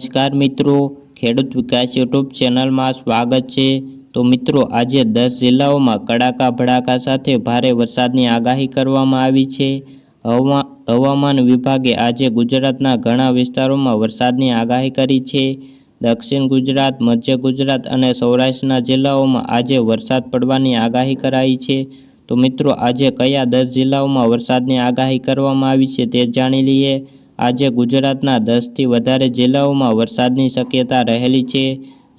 નમસ્કાર મિત્રો. ખેડૂત વિકાસ યુટ્યુબ ચેનલમાં સ્વાગત છે. તો મિત્રો, આજે દસ જિલ્લાઓમાં કડાકા ભડાકા સાથે ભારે વરસાદની આગાહી કરવામાં આવી છે. હવા, હવામાન વિભાગે આજે ગુજરાતના ઘણા વિસ્તારોમાં વરસાદની આગાહી કરી છે. દક્ષિણ ગુજરાત, મધ્ય ગુજરાત અને સૌરાષ્ટ્રના જિલ્લાઓમાં આજે વરસાદ પડવાની આગાહી કરાઈ છે. તો મિત્રો, આજે કયા દસ જિલ્લાઓમાં વરસાદની આગાહી કરવામાં આવી છે તે જાણી લઈએ. આજે ગુજરાતના દસથી વધારે જિલ્લાઓમાં વરસાદની શક્યતા રહેલી છે.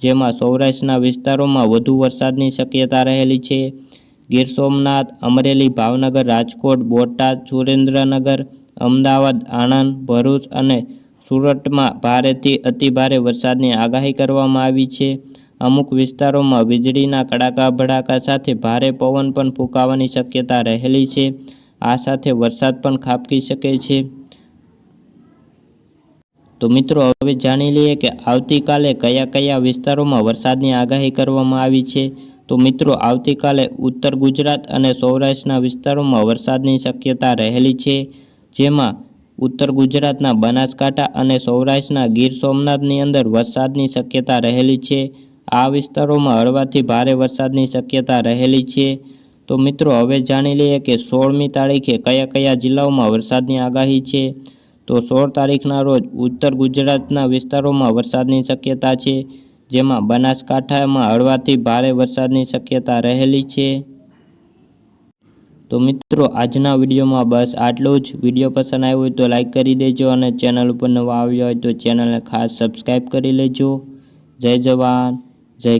જેમાં સૌરાષ્ટ્રના વિસ્તારોમાં વધુ વરસાદની શક્યતા રહેલી છે. ગીર સોમનાથ, અમરેલી, ભાવનગર, રાજકોટ, બોટાદ, સુરેન્દ્રનગર, અમદાવાદ, આણંદ, ભરૂચ અને સુરતમાં ભારેથી અતિભારે વરસાદની આગાહી કરવામાં આવી છે. અમુક વિસ્તારોમાં વીજળીના કડાકા ભડાકા સાથે ભારે પવન પણ ફૂંકાવાની શક્યતા રહેલી છે. આ સાથે વરસાદ પણ ખાબકી શકે છે. તો મિત્રો, હવે જાણી લઈએ કે આવતીકાલે કયા કયા વિસ્તારોમાં વરસાદની આગાહી કરવામાં આવી છે. તો મિત્રો, આવતીકાલે ઉત્તર ગુજરાત અને સૌરાષ્ટ્રના વિસ્તારોમાં વરસાદની શક્યતા રહેલી છે, જેમાં ઉત્તર ગુજરાતના બનાસકાંઠા અને સૌરાષ્ટ્રના ગીર સોમનાથની અંદર વરસાદની શક્યતા રહેલી છે. આ વિસ્તારોમાં હળવાથી ભારે વરસાદની શક્યતા રહેલી છે. તો મિત્રો, હવે જાણી લઈએ કે સોળમી તારીખે કયા કયા જિલ્લાઓમાં વરસાદની આગાહી છે. તો સોળ તારીખના રોજ ઉત્તર ગુજરાતના વિસ્તારોમાં વરસાદની શક્યતા છે, જેમાં બનાસકાંઠામાં હળવાથી ભારે વરસાદની શક્યતા રહેલી છે. તો મિત્રો, આજના વિડીયોમાં બસ આટલું જ. વીડિયો પસંદ આવ્યો હોય તો લાઇક કરી દેજો અને ચેનલ ઉપર નવા આવ્યો હોય તો ચેનલને ખાસ સબસ્ક્રાઈબ કરી લેજો. જય જવાન.